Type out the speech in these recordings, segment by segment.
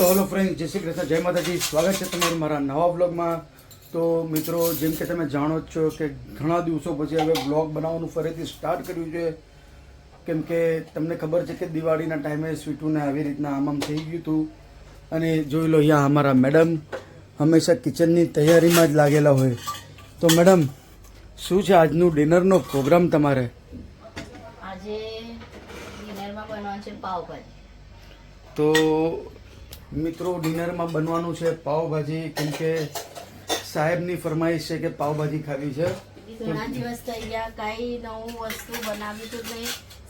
તો hello friend જય શ્રી કૃષ્ણ જય માતાજી. સ્વાગત છે તમારું મારા નવા બ્લોગમાં તો મિત્રો જેમ કે તમે જાણો જ છો કે ઘણા દિવસો પછી હવે બ્લોગ બનાવવાનું ફરીથી સ્ટાર્ટ કર્યું છે. કેમ કે તમને ખબર છે કે દિવાળીના ટાઈમે સ્વીટુને આવી રીતના આમ આમ થઈ ગયું હતું. અને જોઈ લો અહીંયા અમારા મેડમ હંમેશા કિચનની તૈયારીમાં જ લાગેલા હોય. તો મેડમ શું છે આજનું ડિનરનો પ્રોગ્રામ તમારે? આજે ડિનરમાં બનવાનું છે પાવભાજી. તો મિત્રો ડિનરમાં બનવાનું છે પાવભાજી. કેમ કે સાહેબની ફરમાઈશ છે કે પાવભાજી ખાવી છે. ઘણા દિવસ થઈ ગયા કઈ નવું વસ્તુ બનાવ્યું તો નહીં.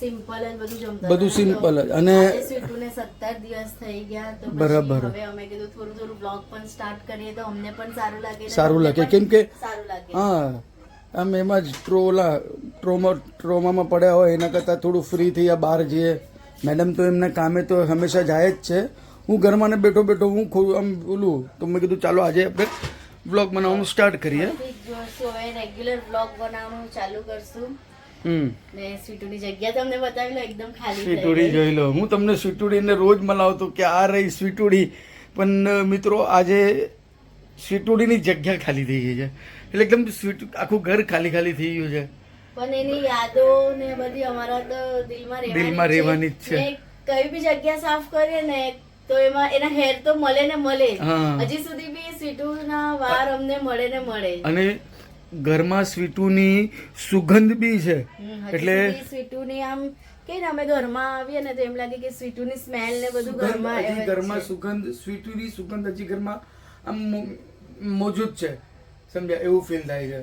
સિમ્પલ જ બધું જમતા બધું સિમ્પલ જ. અને- સ્વીટુને 17 દિવસ થઈ ગયા તો બરાબર. હવે અમે કીધું થોડું થોડું બ્લોગ પણ સ્ટાર્ટ કરીએ તો અમને પણ સારું લાગે સારું લાગે. કેમ કે- સારું લાગે. હા આમ એમાં જ ટ્રોલા ટ્રોમા ટ્રોમામાં પડ્યા હોય એના કરતાં થોડું ફ્રી થઈ બહાર જઈએ. મેડમ તો એમના કામે તો હંમેશા જાય જ છે. હું ઘરમાં ને બેઠો બેઠો હું ખોલું આમ બોલું તો મેં કીધું ચાલો આજે આપણે બ્લોગ બનાવવાનું સ્ટાર્ટ કરીએ. રેગ્યુલર બ્લોગ બનાવવાનું ચાલુ કરશું. સ્વીટુડી જોઈ લો. હું તમને સ્વીટુડીને રોજ મલાવતો કે આ રહી સ્વીટુડી પણ મિત્રો આજે સ્વીટુડીની જગ્યા ખાલી થઈ ગઈ છે. એટલે એકદમ સ્વીટ આખું ઘર ખાલી ખાલી થઈ ગયું છે. પણ એની યાદો ને બધી અમારા તો દિલમાં રહેવાની દિલમાં રહેવાની જ છે. કઈ બી જગ્યા સાફ કરીએ ને તો એમાં એના હેર તો મળે ને મળે. હજી સુધી બી સ્વીટુના વાર અમને મળે ને મળે. અને ઘરમાં સ્વીટુની સુગંધ બી છે. એટલે સ્વીટુ સ્વીટુની આમ કે ને અમે ઘરમાં આવીએ ને તો એમ લાગે કે સ્વીટુની સ્મેલ ને બધું ઘરમાં ઘરમાં સુગંધ સુગંધ સ્વીટુની સુગંધ હજી ઘરમાં આમ મોજુદ મોજૂદ છે. સમજ્યા? એવું ફીલ થાય છે.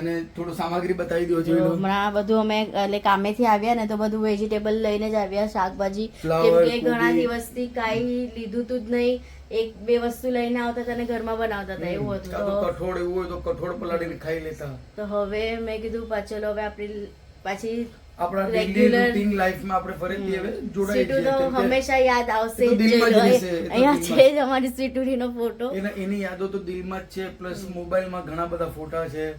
અને થોડું સામગ્રી બતાવી દો છો હમણાં બધું અમે એટલે કામેથી આવ્યા ને તો બધું વેજીટેબલ લઈને જ આવ્યા શાકભાજી. કેમ કે ઘણા. દિવસથી કાઈ લીધું તું જ નહીં. એક બે વસ્તુ લઈને આવતા તને ઘરમાં બનાવતા હતા એવું હતું. તો કઠોળ એવું હોય તો કઠોળ પલાળીને ખાઈ લેતા. તો હવે મેં કીધું પાછળ હવે આપણી પાછી આપણા Regular- રૂટીન લાઈફમાં આપણે ફરીથી હવે જોડાઈ જઈએ તો હંમેશા યાદ આવશે અહીંયા છે જ અમારી સ્વીટુડીનો ફોટો. એની યાદો તો દિલમાં જ છે પ્લસ મોબાઈલમાં ઘણા બધા ફોટા છે.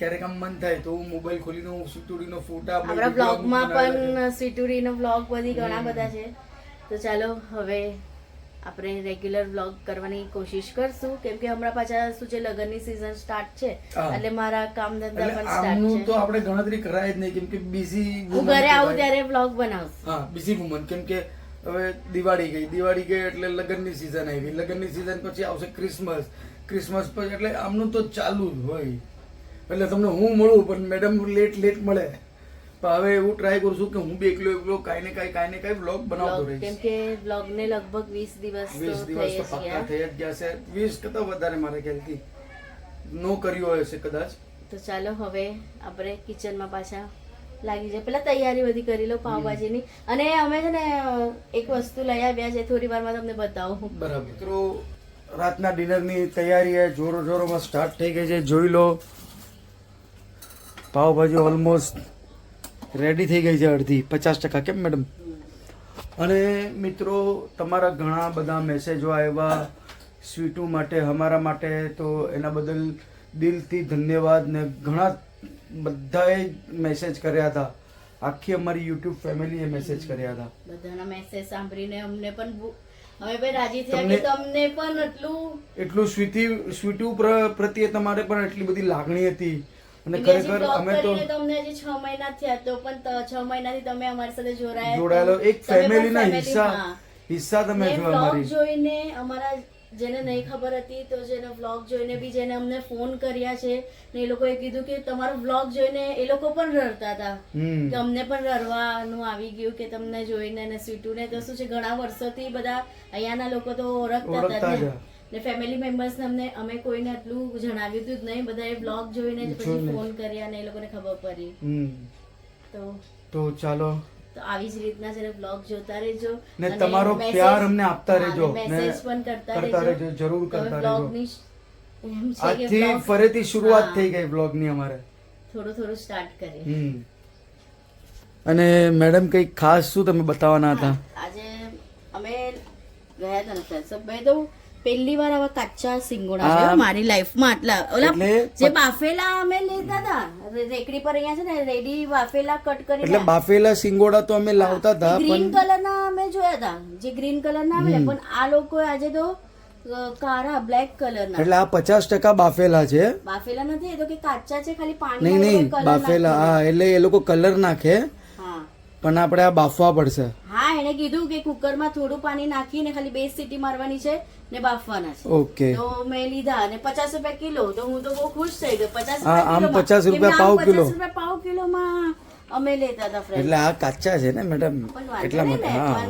ક્યારેક આમ મન થાય તો હું મોબાઈલ ખોલીને હું સુતુડીનો ફોટા આપણા બ્લોગમાં પણ સ્વીટુડીનો બ્લોગ બધી ઘણા બધા છે. તો ચાલો હવે આપણે રેગ્યુલર બ્લોગ કરવાની કોશિશ કરશું. કેમ કે હમણાં પાછા શું છે લગ્નની સીઝન સ્ટાર્ટ છે. એટલે મારા કામ ધંધા પણ સ્ટાર્ટ છે. તો આપણે ગણતરી કરાય જ નહીં કેમ કે બિઝી હું ઘરે આવું ત્યારે બ્લોગ બનાવું હા બિઝી વુમન કેમ કે હવે દિવાળી ગઈ. દિવાળી ગઈ એટલે લગ્નની સિઝન આવી. લગ્નની સીઝન પછી આવશે ક્રિસમસ ક્રિસમસ પછી એટલે આમનું તો ચાલુ જ હોય. એટલે તમને હું મળું પણ મેડમ લેટ લેટ મળે. પણ હવે એવું ટ્રાય કરશું કે હું બી એકલો એકલો કાંઈ ને કાંઈ કાંઈ ને કાંઈ બ્લોગ બનાવતો રહીશ. કેમ કે બ્લોગ ને લગભગ 20 દિવસ તો વીસ દિવસ તો પક્કા થઈ જ ગયા છે. વીસ કરતા વધારે મારા ખ્યાલથી નો કર્યો હશે કદાચ. તો ચાલો હવે આપણે કિચનમાં પાછા લાગી જાય. પેલા તૈયારી બધી કરી લો પાવભાજીની અને અમે છે ને એક વસ્તુ લઈ આવ્યા છે થોડી વારમાં તમને બતાવું. બરાબર. મિત્રો રાતના ડિનરની તૈયારી એ જોરો જોરોમાં સ્ટાર્ટ થઈ ગઈ છે. જોઈ લો. પાવભાજી ઓલમોસ્ટ રેડી થઈ ગઈ છે અડધી પચાસ ટકા. કેમ મેડમ અને મિત્રો તમારા ઘણા બધા મેસેજો આવ્યા સ્વીટુ માટે અમારા માટે તો એના બદલ દિલથી ધન્યવાદ ને ઘણા બધાએ મેસેજ કર્યા હતા. આખી અમારી યુટ્યુબ ફેમિલીએ મેસેજ કર્યા હતા. બધાના મેસેજ સાંભળીને અમને પણ હવે ભાઈ રાજી થયા કે તમને પણ એટલું એટલું સ્વીટી સ્વીટુ પ્ર- પ્રત્યે તમારે પણ એટલી બધી લાગણી હતી. અને ખરેખર અમે તો તમને જે છ મહિના થયા તો પણ ત- છ મહિનાથી તમે અમારી સાથે જોડાયા જોડાયેલો એક ફેમિલીના હિસ્સા હિસ્સા તમે છો અમારી. જોઈને અમારા જેને નહીં ખબર હતી તો જેને વ્લોગ જોઈને બી જેને અમને ફોન કર્યા છે ને એ લોકોએ કીધું કે તમારો વ્લોગ જોઈને એ લોકો પણ રડતા હતા. કે અમને પણ રડવાનું આવી ગયું કે તમને જોઈને ને સ્વીટુને. તો શું છે ઘણા વર્ષોથી બધા અહીંયાના લોકો તો ઓળખતા હતા. ને ને ફેમિલી મેમ્બર્સને અમને અમે કોઈને આટલું જણાવ્યું હતું જ નહીં. બધાએ બ્લોગ જોઈને જ પછી ફોન કર્યા ને એ લોકોને ખબર પડી. તો તો ચાલો. તો આવી જ રીતના છે બ્લોગ જોતા રહેજો. ને તમારો પ્યાર અમને આપતા રહેજો અને ને message પણ કરતા રહેજો. જરૂર કરતા રહેજો. ની આજથી ફરીથી શરૂઆત થઈ ગઈ બ્લોગની અમારે. થોડું થોડું સ્ટાર્ટ કરીએ. હમ. અને મેડમ કઈ ખાસ શું તમે બતાવવાના હતા? આજે અમે ગયા હતા ને સત્સંગ ભાઈ તો પહેલી વાર આવા કાચા સિંગોડા છે મારી લાઈફમાં આટલા ઓલા જે બાફેલા અમે લેતા હતા રેકડી પર અહીંયા છે ને રેડી બાફેલા કટ એટલે બાફેલા સિંગોડા તો અમે લાવતા હતા ગ્રીન કલરના અમે જોયા હતા. જે ગ્રીન કલરના આવે પણ આ લોકો આજે તો કારા બ્લેક કલરના એટલે આ પચાસ ટકા બાફેલા છે. બાફેલા નથી એ તો કે કાચા છે ખાલી પાણી નહીં બાફેલા હા એટલે એ લોકો કલર નાખે. પણ આપણે આ બાફવા પડશે. હા એને કીધું કે કુકરમાં થોડું પાણી નાખીને ખાલી બે સીટી મારવાની છે ને બાફવાના છે. ઓકે. તો મેં લીધા અને પચાસ રૂપિયા કિલો તો હું તો બહુ ખુશ થઈ ગયો પચાસ આમ 50 રૂપિયા પાવ કિલો. પાવ કિલોમાં અમે લેતા હતા ફ્રેન્ડ એટલે આ કાચા છે ને મેડમ? એટલા માટે હા.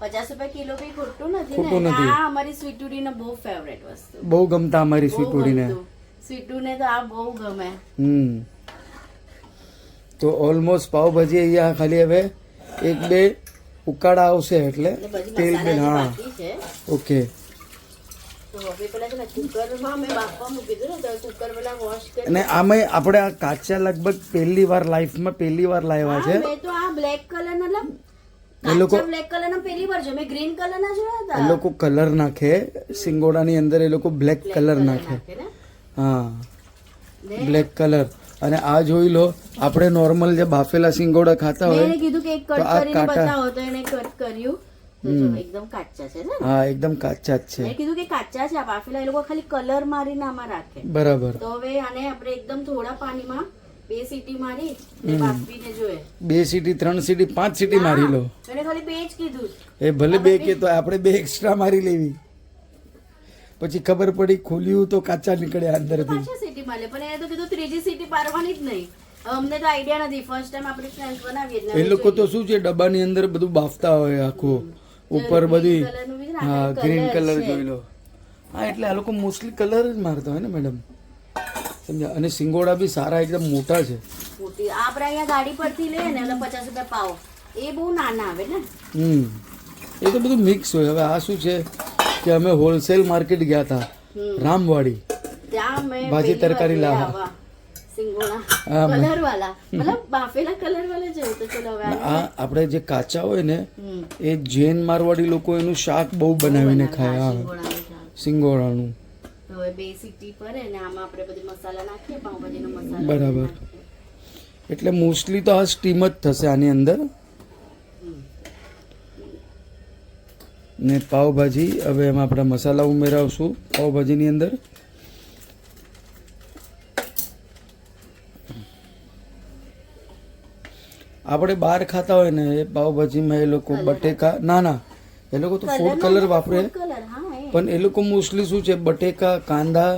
પચાસ રૂપિયા કિલો બી ખોટું નથી ખોટું ને. નથી. આ અમારી સ્વીટુડીનો બહુ ફેવરેટ વસ્તુ. બહુ ગમતા અમારી બહુ સ્વીટુડીને સ્વીટુ સ્વીટુને તો આ બહુ ગમે. હમ. તો ઓલમોસ્ટ પાવભાજી અહીંયા ખાલી હવે એક બે ઉકાળા આવશે એટલે તેલ બેલ હા. ઓકે. અને આમાં આપણે આ કાચા લગભગ પહેલી વાર લાઈફમાં પહેલી વાર લાવ્યા છે. એ લોકો- એ લોકો કલર નાખે. સિંગોડાની અંદર એ લોકો બ્લેક કલર નાખે. હા. બ્લેક કલર અને આ જોઈ લો આપણે નોર્મલ જે બાફેલા સિંગોડા ખાતા હોય કીધું કે તો કટ આ કરીને બતાવો તો એને કટ કર્યું. એકદમ કાચા છે હા એકદમ કાચા જ છે. કીધું કે કાચા છે આ બાફેલા એ લોકો ખાલી કલર મારીને આમાં રાખે. બરાબર. તો હવે આને આપણે એકદમ થોડા પાણીમાં બે સીટી મારી ને બાફીને જોઈએ. બે સીટી ત્રણ સીટી પાંચ સીટી મારી લો. એને ખાલી બે જ કીધું. એ ભલે બે કે તો આપણે બે એક્સ્ટ્રા મારી લેવી. પછી ખબર પડી ખોલ્યું તો કાચા નીકળ્યા અંદરથી. સીટી મળે. પણ એને તો કીધું ત્રીજી સીટી પારવાની જ નહીં. અમને તો આઈડિયા નથી. ફર્સ્ટ ટાઈમ આપણે ફ્રેન્ડ્સ બનાવીએ એટલે એ લોકો તો શું છે ડબ્બાની અંદર બધું બાફતા હોય આખું. ઉપર બધી હા ગ્રીન કલર. જોઈ લો. હા એટલે આ લોકો મોસ્ટલી કલર જ મારતા હોય ને મેડમ સમજ્યા? અને સિંગોડા બી સારા એકદમ મોટા છે. મોટી. આપણે અહીંયા ગાડી પરથી લઈએ ને એટલે પચાસ રૂપિયા પાવ. એ બહુ નાના આવે ને. હમ. એ તો બધું મિક્સ હોય. હવે આ શું છે કે અમે હોલસેલ માર્કેટ ગયા હતા. રામવાડી. મેં ભાજી તરકારી આ આપણે જે કાચા હોય ને એ જૈન મારવાડી લોકો એનું શાક બહુ બનાવીને ખાય હા. સિંગોડાનું શાક. સિંગોડાનું તો હવે બે સીટી પડે ને આમાં આપણે બધી મસાલા નાખીએ પાઉંભાજીનો મસાલો બરાબર. એટલે મોસ્ટલી તો આ સ્ટીમ જ થશે આની અંદર. ને પાવભાજી હવે એમાં આપણે મસાલા ઉમેરાવશું પાવભાજીની અંદર. આપણે બહાર ખાતા હોય ને એ પાવભાજીમાં એ લોકો બટેકા ના ના એ લોકો તો ફૂડ કલર વાપરે. પણ એ લોકો મોસ્ટલી શું છે બટેકા કાંદા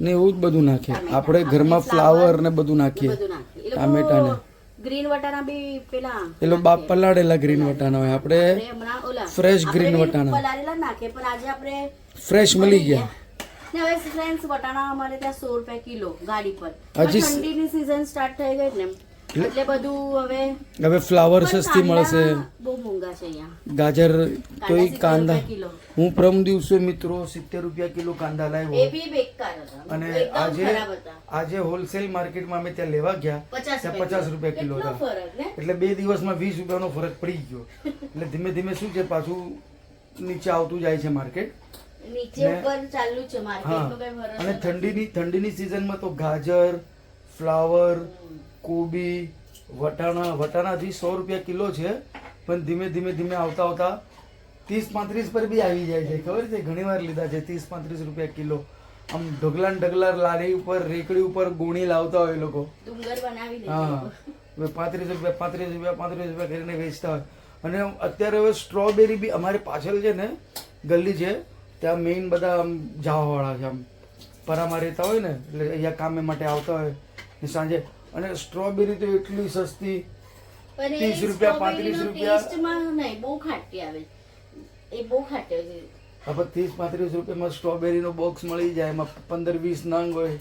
ને એવું જ બધું નાખે. આપણે ઘરમાં ફ્લાવર ને બધું નાખીએ. ટામેટા ને. ગ્રીન વટાણા બી પેલા એ લોકો બાપ પલાળેલા ગ્રીન વટાણા હોય. આપણે ફ્રેશ ગ્રીન વટાણા. પલાળેલા નાખે પણ આજે આપણે ફ્રેશ મળી ગયા. ને હવે ફ્રેન્ડ્સ વટાણા અમારે ત્યાં સો રૂપિયા કિલો ગાડી પર. હજી ઠંડીની સીઝન સ્ટાર્ટ થઈ ગઈ ને. એટલે બધું હવે હવે ફ્લાવર સસ્તી મળશે. બહુ મોંઘા છે અહીંયા. ગાજર તો કાંદા એ કાંદા. હું પ્રમ દિવસે મિત્રો સિત્તેર રૂપિયા કિલો કાંદા એ લાવ્યો અને આજે આજે હોલસેલ માર્કેટમાં અમે ત્યાં લેવા ગયા. પચાસ ત્યાં પચાસ રૂપિયા કિલો હતા. એટલે બે દિવસમાં વીસ રૂપિયાનો ફરક પડી ગયો. એટલે ધીમે ધીમે શું છે પાછું નીચે આવતું જાય છે માર્કેટ નીચે ઉપર ચાલુ છે ફરક અને ઠંડીની ઠંડીની સિઝનમાં તો ગાજર ફ્લાવર કોબી વટાણા વટાણાથી સો રૂપિયા કિલો છે પણ ધીમે ધીમે ધીમે આવતા આવતા ત્રીસ પાંત્રીસ પર બી આવી જાય છે. ખબર છે? ઘણી વાર લીધા છે ત્રીસ પાંત્રીસ રૂપિયા કિલો. આમ ઢગલા ઢગલા લારી ઉપર રેકડી ઉપર ગોણી લાવતા હોય લોકો. હા. પાંત્રીસ રૂપિયા પાંત્રીસ રૂપિયા પાંત્રીસ રૂપિયા કરીને વેચતા હોય. અને અત્યારે હવે સ્ટ્રોબેરી બી અમારી પાછળ છે ને ગલ્લી છે ત્યાં મેઇન બધા આમ જાવાવાળા છે આમ. પરામાં રહેતા હોય ને એટલે અહીંયા કામે માટે આવતા હોય. ને સાંજે અને સ્ટ્રોબેરી તો એટલી સસ્તી ત્રીસ રૂપિયા, પાંત્રીસ રૂપિયા. હવે બહુ ખાટી આવે એ બહુ ખાટી આવે છે. ત્રીસ પાંત્રીસ રૂપિયામાં સ્ટ્રોબેરીનો બોક્સ મળી જાય એમાં પંદર વીસ નંગ હોય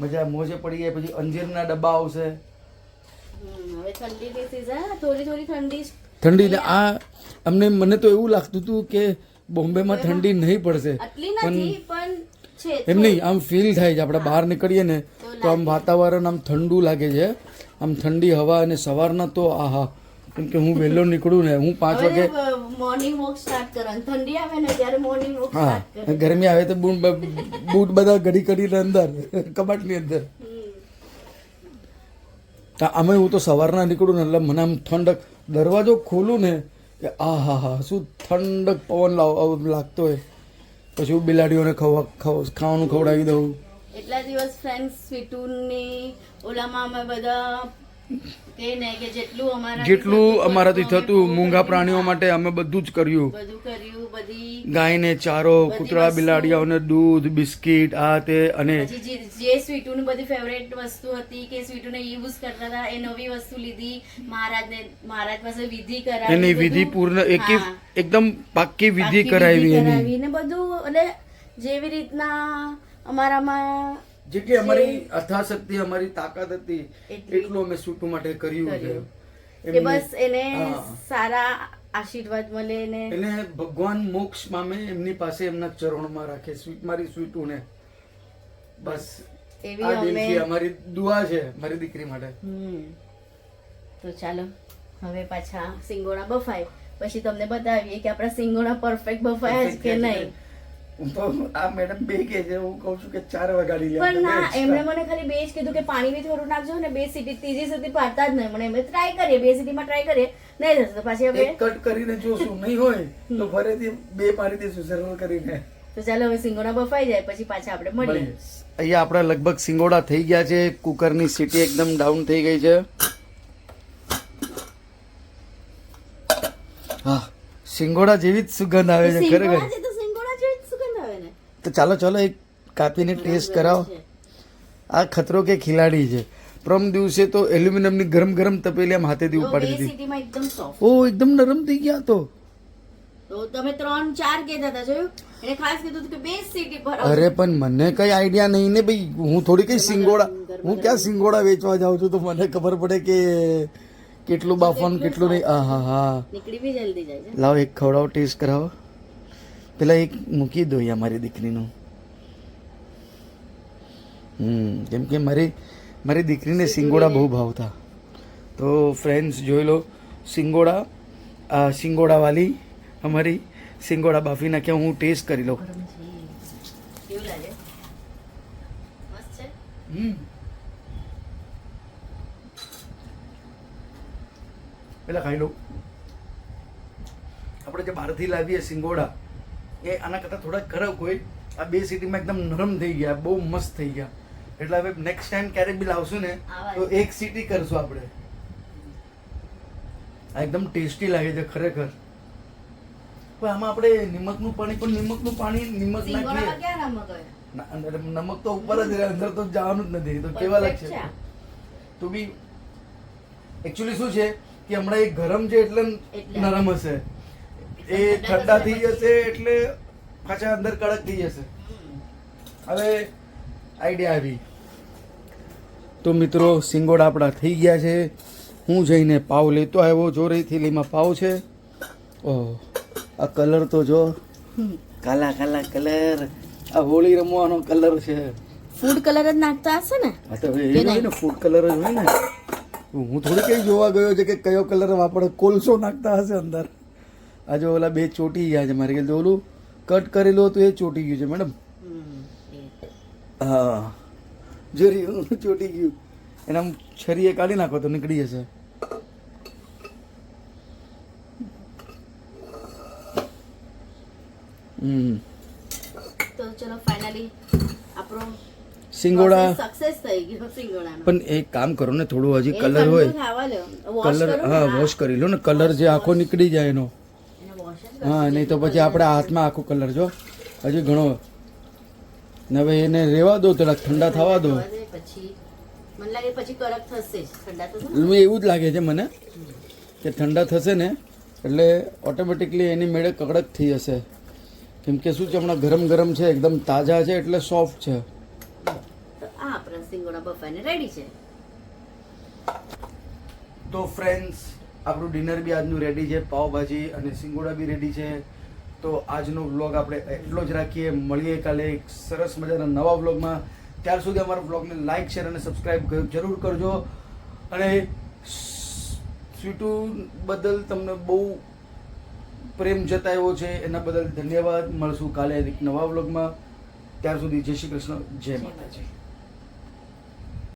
મજા મોજે પડી જાય પછી અંજીરના ડબ્બા આવશે હવે ઠંડીની season, થોડી થોડી ઠંડી ઠંડી ને આ અમને મને તો એવું લાગતું હતું કે બોમ્બેમાં ઠંડી નહીં પડશે પણ એમ નહીં આમ ફીલ થાય છે. આપણે બહાર નીકળીએ ને તો આમ વાતાવરણ આમ ઠંડુ લાગે છે. આમ ઠંડી હવા અને સવારના તો આહા. કેમ કે હું વહેલો નીકળું ને હું પાંચ વાગે મોર્નિંગ વોક સ્ટાર્ટ કરવાનું. ઠંડી આવે ને ત્યારે મોર્નિંગ વોક હા ગરમી આવે તો બૂટ બૂટ બધા ઘડી કરીને અંદર કબાટની અંદર. અમે હું તો સવારના નીકળું ને એટલે મને આમ ઠંડક દરવાજો ખોલું ને કે આ હા હા શું ઠંડક પવન લાવ લાગતો હોય. પછી હું બિલાડીઓને ખવા ખવ- ખાવાનું ખવડાવી દઉં. એટલા દિવસ ફ્રેન્ડ્સ સ્વીટુની ઓલામાં અમે બધા જેટલું અમારા અમારાથી થતું મૂંગા પ્રાણીઓ માટે અમે બધું જ કર્યું. ગાયને ચારો કૂતરા વસ્તુ. બિલાડીઓને દૂધ બિસ્કિટ આ તે અને જે જે બધી ફેવરેટ વસ્તુ હતી કે સ્વીટુને યુઝ કરતા હતા એ નવી વસ્તુ લીધી. મહારાજને મહારાજ પાસે વિધિ કરાવી એની વિધિ પૂર્ણ એક એકદમ પાક્કી વિધિ કરાવી એની. ને બધું એટલે જેવી રીતના અમારામાં જેટલી અમારી અથાશક્તિ અમારી તાકાત હતી એટલું અમે સૂટુ માટે કર્યું છે. કે બસ એને સારા આશીર્વાદ મળે ને. એને ભગવાન મોક્ષ પામે એમની પાસે એમના ચરણોમાં રાખે સ્વીટ મારી સ્વીટુને. બસ એવી અમે અમારી દુઆ છે મારી દીકરી માટે. તો ચાલો હવે પાછા સિંગોડા બફાય. પછી તમને બતાવીએ કે આપણા સિંગોડા પરફેક્ટ બફાયા છે કે નહીં. હું તો આ મેડમ બે કે છે હું કહું છું કે ચાર વગાડી લે પણ ના એમણે મને ખાલી બે જ કીધું કે પાણી બી થોડું નાખજો ને બે સીટી ત્રીજી સુધી પાડતા જ નહીં. મને એમ ટ્રાય કરીએ બે સીટીમાં ટ્રાય કરીએ. નહીં થશે તો પાછી હવે કટ કરીને જોશું નહીં હોય તો ફરીથી બે મારી દઈશું સરળ કરીને. તો ચાલો હવે સિંગોડા બફાઈ જાય પછી પાછા આપણે મળીએ. અહીંયા આપણા લગભગ સિંગોડા થઈ ગયા છે કુકરની સીટી એકદમ ડાઉન થઈ ગઈ છે. હા સિંગોડા જેવી જ સુગંધ આવે છે ખરેખર છે તો સિંગોડા જેવી જ સુગંધ આવે ને તો ચાલો ચાલો એક કાપીને ટેસ્ટ કરાવો. આ ખતરો કે ખિલાડી છે? પ્રમ દિવસે તો એલ્યુમિનિયમની ગરમ ગરમ તપેલી આમ હાથેથી ઉપાડી દીધી. ઓ એકદમ નરમ થઈ ગયા તો. તમે ત્રણ ચાર કહેતા હતા જોયું? એને ખાસ કીધું કે બે સીટી પર અરે પણ મને કઈ આઈડિયા નહીં ને ભાઈ. હું થોડી કઈ સિંગોડા હું ક્યાં સિંગોડા વેચવા જાઉં છું તો મને ખબર પડે કે કેટલું બાફવાનું કેટલું નહીં. હા હા હા નીકળી બી જલ્દી જાય લાવો એક ખવડાવો ટેસ્ટ કરાવો. પેલા એક મૂકી દો અહીંયા મારી દીકરીનું. હમ કેમ કે મારી મારી દીકરીને સિંગોડા બહુ ભાવતા. તો ફ્રેન્ડ્સ જોઈ લો સિંગોડા સિંગોડાવાળી અમારી સિંગોડા બાફી નાખ્યા હું ટેસ્ટ કરી લઉં. પેલા ખાઈ લઉં આપણે જે બહારથી લાવીએ સિંગોડા એ આના કરતાં થોડા ખરાબ હોય. આ બે સિટીમાં એકદમ નરમ થઈ ગયા બહુ મસ્ત થઈ ગયા. એટલે હવે નેક્સ્ટ ટાઈમ ક્યારેક બી લાવશું ને તો એક સિટી કરશું આપણે. આ એકદમ ટેસ્ટી લાગે છે ખરેખર. પણ આમાં આપણે નિમકનું પાણી પણ નિમકનું પાણી નિમક નાખીએ. નમક તો ઉપર જ અંદર તો જવાનું જ નથી તો કેવા લાગશે? તો બી એકચ્યુઅલી શું છે કે હમણાં એ ગરમ છે એટલે એટલે. નરમ હશે. એ ઠંડા થઈ જશે એટલે પાછા અંદર કડક થઈ જશે. હવે આઈડિયા આવી. તો મિત્રો સિંગોડા આપણા થઈ ગયા છે. હું જઈને પાવ લેતો આવ્યો. જોરી થેલીમાં પાવ છે. ઓહ આ કલર તો જો. કાલા કાલા કલર. આ હોળી રમવાનો કલર છે. ફૂડ કલર જ નાખતા હશે ને? હા તો એ હોય ને ફૂડ કલર જ હોય ને. હું થોડી કઈ જોવા ગયો છે કે કયો કલર વાપરે. કોલસો નાખતા હશે અંદર. આ જો ઓલા બે ચોટી ગયા છે મારે. કે ઓલું કટ કરેલું હતું એ ચોટી ગયું છે મેડમ. હા. જો રહ્યું ચોટી ગયું. એને આમ છરીએ કાઢી નાખો તો નીકળી જશે. હમ. તો ચલો ફાઇનલી આપણો સિંગોડા. સક્સેસ થઈ ગયો સિંગોડાનો. પણ એક કામ કરો ને થોડું હજી કલર હોય. કલર હા વોશ કરી લો ને કલર જે આખો નીકળી જાય એનો એને wash જ કરો. હા નહીં તો પછી આપણે હાથમાં આખો કલર જો. હજી ઘણો. ને હવે એને રેવા દો થોડાક ઠંડા થવા દો. મને એવું જ લાગે છે મને કે ઠંડા થશે ને એટલે ઓટોમેટિકલી એની મેળે કડક થઈ જશે કેમ કે શું છે હમણાં ગરમ ગરમ છે એકદમ તાજા છે એટલે સોફ્ટ છે. તો આ આપણા સિંગોડા બફાઈને રેડી છે. તો ફ્રેન્ડ્સ આપણું ડિનર બી આજનું રેડી છે, પાવભાજી અને સિંગોડા બી રેડી છે. તો આજનો વ્લોગ આપણે એટલો જ રાખીએ. મળીએ કાલે એક સરસ મજાના નવા વ્લોગમાં ત્યાર સુધી અમારા વ્લોગને લાઇક શેર અને સબસ્ક્રાઈબ જરૂર કરજો. અને સ્વીટુ બદલ તમને બહુ પ્રેમ જતાવ્યો છે, એના બદલ ધન્યવાદ. મળશું કાલે એક નવા વ્લોગમાં ત્યાર સુધી જય શ્રી કૃષ્ણ, જય માતાજી.